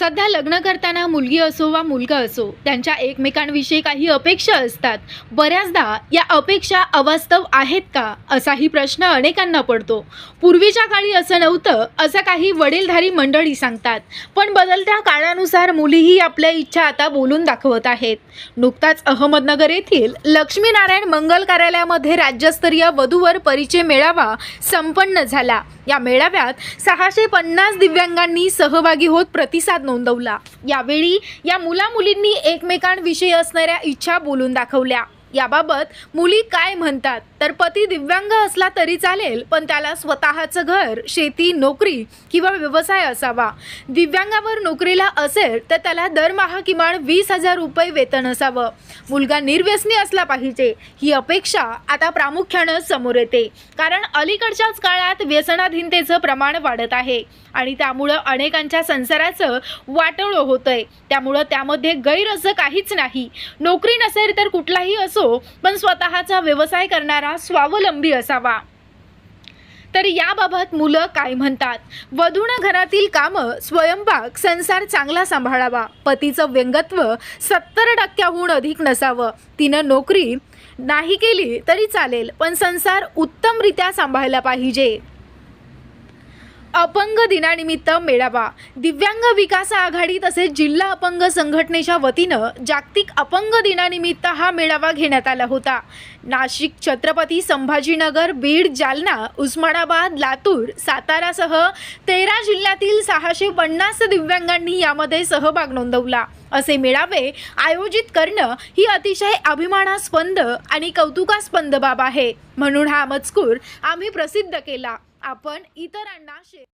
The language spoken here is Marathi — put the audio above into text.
सध्या लग्न करताना मुलगी असो वा मुलगा असो त्यांच्या एकमेकांविषयी काही अपेक्षा असतात. बऱ्याचदा या अपेक्षा अवास्तव आहेत का असाही प्रश्न अनेकांना पडतो. पूर्वीच्या काळी असं नव्हतं असं काही वडीलधारी मंडळी सांगतात. पण बदलत्या काळानुसार मुलीही आपल्या इच्छा आता बोलून दाखवत आहेत. नुकताच अहमदनगर येथील लक्ष्मीनारायण मंगल कार्यालयामध्ये राज्यस्तरीय वधूवर परिचय मेळावा संपन्न झाला. या मेळाव्यात सहाशे पन्नास दिव्यांगांनी सहभागी होत प्रतिसाद नोंदवला. यावेळी या मुला मुलींनी एकमेकांविषयी असणाऱ्या इच्छा बोलून दाखवल्या. याबाबत मुली काय म्हणतात? तर पती दिव्यांग असला तरी चालेल पण त्याला स्वतःचं घर शेती नोकरी किंवा व्यवसाय असावा. दिव्यांगावर नोकरीला असेल तर त्याला दरमहा किमान वीस हजार रुपये वेतन असावं. मुलगा निर्व्यसनी असला पाहिजे ही अपेक्षा आता प्रामुख्यानं समोर येते. कारण अलीकडच्याच काळात व्यसनाधीनतेचं प्रमाण वाढत आहे आणि त्यामुळं अनेकांच्या संसाराचं वाटोळं होतंय. त्यामुळं त्यामध्ये गैर असं काहीच नाही. नोकरी नसेल तर कुठलाही असो पण स्वतःचा व्यवसाय करणारा स्वावलंबी असावा. तर याबाबत मुलं काय म्हणतात? वधूनं घरातील कामं स्वयंपाक संसार चांगला सांभाळावा. पतीचं व्यंगत्व सत्तर टक्क्याहून अधिक नसावं. तिनं नोकरी नाही केली तरी चालेल पण संसार उत्तमरित्या सांभाळला पाहिजे. अपंग दिनानिमित्त मेळावा. दिव्यांग विकास आघाडी तसेच जिल्हा अपंग संघटनेच्या वतीनं जागतिक अपंग दिनानिमित्त हा मेळावा घेण्यात आला होता. नाशिक छत्रपती संभाजीनगर बीड जालना उस्मानाबाद लातूर सातारासह तेरा जिल्ह्यातील सहाशे पन्नास दिव्यांगांनी यामध्ये सहभाग नोंदवला. असे मेळावे आयोजित करणं ही अतिशय अभिमानास्पद आणि कौतुकास्पद बाब आहे. म्हणून हा मजकूर आम्ही प्रसिद्ध केला. आपण इतरांना शेअर